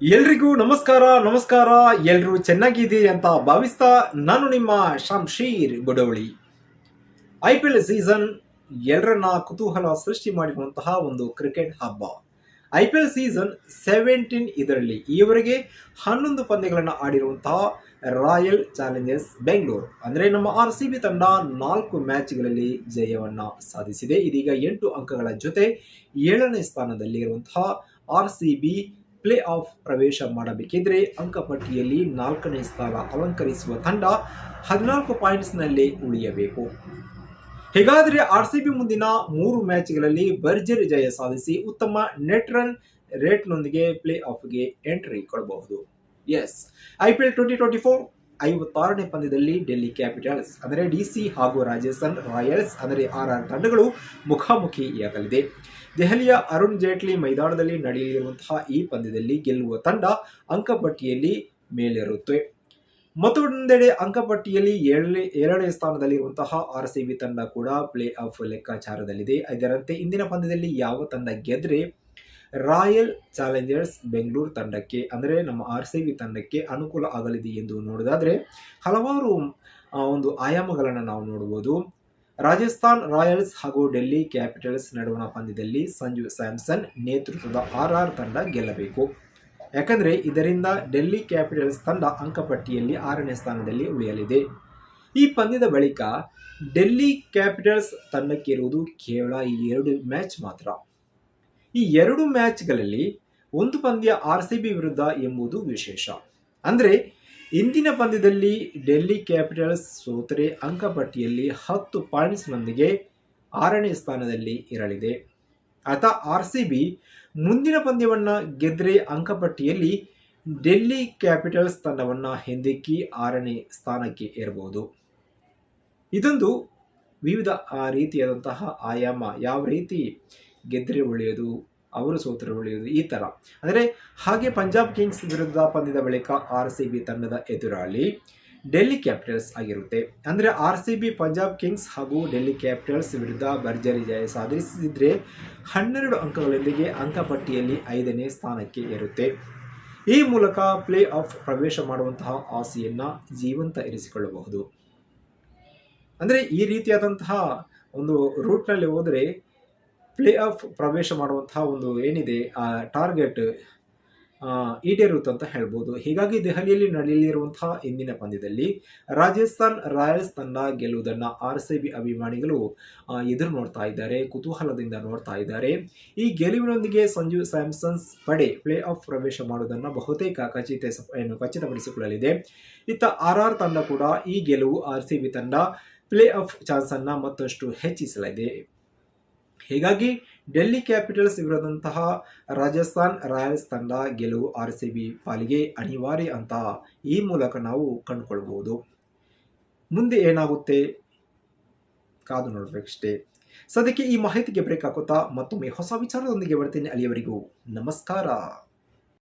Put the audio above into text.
ಎಲ್ರಿಗೂ ನಮಸ್ಕಾರ ನಮಸ್ಕಾರ. ಎಲ್ರು ಚೆನ್ನಾಗಿದ್ದೀರಿ ಅಂತ ಭಾವಿಸ್ತಾ ನಾನು ನಿಮ್ಮ ಶಂಶೀರ್ ಗೊಡವಳಿ ಐ ಪಿ ಎಲ್ ಸೀಸನ್ ಎಲ್ಲರನ್ನ ಕುತೂಹಲ ಸೃಷ್ಟಿ ಮಾಡಿರುವಂತಹ ಒಂದು ಕ್ರಿಕೆಟ್ ಹಬ್ಬ. I P L season seventeen ಇದರಲ್ಲಿ ಈವರೆಗೆ ಹನ್ನೊಂದು ಪಂದ್ಯಗಳನ್ನು ಆಡಿರುವಂತಹ ರಾಯಲ್ ಚಾಲೆಂಜರ್ಸ್ ಬೆಂಗಳೂರು. ಅಂದರೆ ನಮ್ಮ ಆರ್ ಸಿ ಬಿ ತಂಡ ನಾಲ್ಕು ಮ್ಯಾಚ್ಗಳಲ್ಲಿ ಜಯವನ್ನು ಸಾಧಿಸಿದೆ. ಇದೀಗ ಎಂಟು ಅಂಕಗಳ ಜೊತೆ ಏಳನೇ ಸ್ಥಾನದಲ್ಲಿರುವಂತಹ R C B play off ಪ್ರವೇಶ ಮಾಡಬೇಕಿದ್ರೆ ಅಂಕಪಟ್ಟಿಯಲ್ಲಿ ನಾಲ್ಕನೇ ಸ್ಥಾನ ಅಲಂಕರಿಸುವ ತಂಡ ಹದಿನಾಲ್ಕು ಪಾಯಿಂಟ್ಸ್ನಲ್ಲಿ ಉಳಿಯಬೇಕು. ಹೀಗಾದರೆ ಆರ್ ಸಿ ಬಿ ಮುಂದಿನ ಮೂರು ಮ್ಯಾಚ್ಗಳಲ್ಲಿ ಭರ್ಜರಿ ಜಯ ಸಾಧಿಸಿ ಉತ್ತಮ ನೆಟ್ ರನ್ ರೇಟ್ನೊಂದಿಗೆ ಪ್ಲೇ ಆಫ್ಗೆ ಎಂಟ್ರಿ ಕೊಡಬಹುದು. S I P L twenty twenty four ಐವತ್ತಾರನೇ ಪಂದ್ಯದಲ್ಲಿ ಡೆಲ್ಲಿ ಕ್ಯಾಪಿಟಲ್ಸ್, ಅಂದರೆ ಡಿ ಸಿ ಹಾಗೂ ರಾಜಸ್ಥಾನ್ ರಾಯಲ್ಸ್, ಅಂದರೆ ಆರ್ ಆರ್ ತಂಡಗಳು ಮುಖಾಮುಖಿಯಾಗಲಿದೆ. ದೆಹಲಿಯ ಅರುಣ್ ಜೇಟ್ಲಿ ಮೈದಾನದಲ್ಲಿ ನಡೆಯಲಿರುವಂತಹ ಈ ಪಂದ್ಯದಲ್ಲಿ ಗೆಲ್ಲುವ ತಂಡ ಅಂಕಪಟ್ಟಿಯಲ್ಲಿ ಮೇಲೇರುತ್ತೆ. ಮತ್ತೊಂದೆಡೆ ಅಂಕಪಟ್ಟಿಯಲ್ಲಿ ಏಳನೇ ಏಳನೇ ಸ್ಥಾನದಲ್ಲಿರುವಂತಹ ಆರ್ ಸಿ ಬಿ ತಂಡ ಕೂಡ ಪ್ಲೇ ಆಫ್ ಲೆಕ್ಕಾಚಾರದಲ್ಲಿದೆ. ಇದರಂತೆ ಇಂದಿನ ಪಂದ್ಯದಲ್ಲಿ ಯಾವ ತಂಡ ಗೆದ್ರೆ ರಾಯಲ್ ಚಾಲೆಂಜರ್ಸ್ ಬೆಂಗಳೂರು ತಂಡಕ್ಕೆ, ಅಂದರೆ ನಮ್ಮ ಆರ್ ಸಿ ಬಿ ತಂಡಕ್ಕೆ ಅನುಕೂಲ ಆಗಲಿದೆ ಎಂದು ನೋಡೋದಾದರೆ, ಹಲವಾರು ಒಂದು ಆಯಾಮಗಳನ್ನು ನಾವು ನೋಡ್ಬೋದು. ರಾಜಸ್ಥಾನ್ ರಾಯಲ್ಸ್ ಹಾಗೂ ಡೆಲ್ಲಿ ಕ್ಯಾಪಿಟಲ್ಸ್ ನಡುವಣ ಪಂದ್ಯದಲ್ಲಿ ಸಂಜು ಸ್ಯಾಮ್ಸನ್ ನೇತೃತ್ವದ ಆರ್ ಆರ್ ತಂಡ ಗೆಲ್ಲಬೇಕು. ಯಾಕಂದರೆ ಇದರಿಂದ ಡೆಲ್ಲಿ ಕ್ಯಾಪಿಟಲ್ಸ್ ತಂಡ ಅಂಕಪಟ್ಟಿಯಲ್ಲಿ ಆರನೇ ಸ್ಥಾನದಲ್ಲಿ ಉಳಿಯಲಿದೆ. ಈ ಪಂದ್ಯದ ಬಳಿಕ ಡೆಲ್ಲಿ ಕ್ಯಾಪಿಟಲ್ಸ್ ತಂಡಕ್ಕಿರುವುದು ಕೇವಲ ಎರಡು ಮ್ಯಾಚ್ ಮಾತ್ರ. ಈ ಎರಡು ಮ್ಯಾಚ್ಗಳಲ್ಲಿ ಒಂದು ಪಂದ್ಯ ಆರ್ ಸಿ ಬಿ ವಿರುದ್ಧ ಎಂಬುದು ವಿಶೇಷ. ಅಂದರೆ ಇಂದಿನ ಪಂದ್ಯದಲ್ಲಿ ಡೆಲ್ಲಿ ಕ್ಯಾಪಿಟಲ್ಸ್ ಸೋತರೆ ಅಂಕಪಟ್ಟಿಯಲ್ಲಿ ಹತ್ತು ಪಾಯಿಂಟ್ಸ್ನೊಂದಿಗೆ ಆರನೇ ಸ್ಥಾನದಲ್ಲಿ ಇರಲಿದೆ. ಆತ ಆರ್ ಸಿ ಬಿ ಮುಂದಿನ ಪಂದ್ಯವನ್ನು ಗೆದ್ದರೆ ಅಂಕಪಟ್ಟಿಯಲ್ಲಿ ಡೆಲ್ಲಿ ಕ್ಯಾಪಿಟಲ್ಸ್ ತಂಡವನ್ನು ಹಿಂದಿಕ್ಕಿ ಆರನೇ ಸ್ಥಾನಕ್ಕೆ ಏರಬಹುದು ಇದೊಂದು ವಿವಿಧ ರೀತಿಯಾದಂತಹ ಆಯಾಮ. ಯಾವ ರೀತಿ ಗೆದ್ದರೆ ಉಳಿಯೋದು ಅವರು ಸೋತರೆ ಉಳಿಯೋದು ಈ ಥರ ಅಂದರೆ ಹಾಗೆ ಪಂಜಾಬ್ ಕಿಂಗ್ಸ್ ವಿರುದ್ಧ ಪಂದ್ಯದ ಬಳಿಕ ಆರ್ ಸಿ ಬಿ ತಂಡದ ಎದುರಾಳಿ ಡೆಲ್ಲಿ ಕ್ಯಾಪಿಟಲ್ಸ್ ಆಗಿರುತ್ತೆ. ಅಂದರೆ R C B, Punjab Kings ಹಾಗೂ ಡೆಲ್ಲಿ ಕ್ಯಾಪಿಟಲ್ಸ್ ವಿರುದ್ಧ ಭರ್ಜರಿ ಜಯ ಸಾಧಿಸಿದ್ರೆ ಹನ್ನೆರಡು ಅಂಕಗಳೊಂದಿಗೆ ಅಂಕಪಟ್ಟಿಯಲ್ಲಿ ಐದನೇ ಸ್ಥಾನಕ್ಕೆ ಇರುತ್ತೆ ಈ ಮೂಲಕ ಪ್ಲೇ ಆಫ್ ಪ್ರವೇಶ ಮಾಡುವಂತಹ ಆಸೆಯನ್ನು ಜೀವಂತ ಇರಿಸಿಕೊಳ್ಳಬಹುದು. ಅಂದರೆ ಈ ರೀತಿಯಾದಂತಹ ಒಂದು ರೂಟ್ನಲ್ಲಿ ಹೋದರೆ ಪ್ಲೇ ಆಫ್ ಪ್ರವೇಶ ಮಾಡುವಂತಹ ಒಂದು ಏನಿದೆ, ಆ ಟಾರ್ಗೆಟ್ ಈಡೇರುತ್ತೆ ಅಂತ ಹೇಳ್ಬೋದು. ಹೀಗಾಗಿ ದೆಹಲಿಯಲ್ಲಿ ನಡೆಯಲಿರುವಂತಹ ಇಂದಿನ ಪಂದ್ಯದಲ್ಲಿ ರಾಜಸ್ಥಾನ್ ರಾಯಲ್ಸ್ ತಂಡ ಗೆಲ್ಲುವುದನ್ನು ಆರ್ ಸಿ ಬಿ ಅಭಿಮಾನಿಗಳು ಎದುರು ನೋಡ್ತಾ ಇದ್ದಾರೆ, ಕುತೂಹಲದಿಂದ ನೋಡ್ತಾ ಇದ್ದಾರೆ. ಈ ಗೆಲುವಿನೊಂದಿಗೆ ಸಂಜು ಸ್ಯಾಮ್ಸನ್ಸ್ ಪಡೆ ಪ್ಲೇ ಆಫ್ ಪ್ರವೇಶ ಮಾಡುವುದನ್ನು ಬಹುತೇಕ ಖಚಿತ ಖಚಿತಪಡಿಸಿಕೊಳ್ಳಲಿದೆ. ಇತ್ತ ಆರ್ ಆರ್ ತಂಡ ಕೂಡ ಈ ಗೆಲುವು ಆರ್ ಸಿ ಬಿ ತಂಡ ಪ್ಲೇ ಆಫ್ ಚಾನ್ಸನ್ನು ಮತ್ತಷ್ಟು ಹೆಚ್ಚಿಸಲಿದೆ. ಹೀಗಾಗಿ ಡೆಲ್ಲಿ ಕ್ಯಾಪಿಟಲ್ಸ್ ವಿರುದ್ಧಂತಹ ರಾಜಸ್ಥಾನ್ ರಾಯಲ್ಸ್ ತಂಡ ಗೆಲುವು ಆರ್ ಸಿ ಬಿ ಪಾಲಿಗೆ ಅನಿವಾರ್ಯ ಅಂತ ಈ ಮೂಲಕ ನಾವು ಕಂಡುಕೊಳ್ಬಹುದು. ಮುಂದೆ ಏನಾಗುತ್ತೆ? ಕಾದು ನೋಡಬೇಕಷ್ಟೇ. ಸದ್ಯಕ್ಕೆ ಈ ಮಾಹಿತಿಗೆ ಬ್ರೇಕ್ ಹಾಕುತ್ತಾ ಮತ್ತೊಮ್ಮೆ ಹೊಸ ವಿಚಾರದೊಂದಿಗೆ ಬರ್ತೇನೆ ಅಲ್ಲಿಯವರೆಗೂ ನಮಸ್ಕಾರ.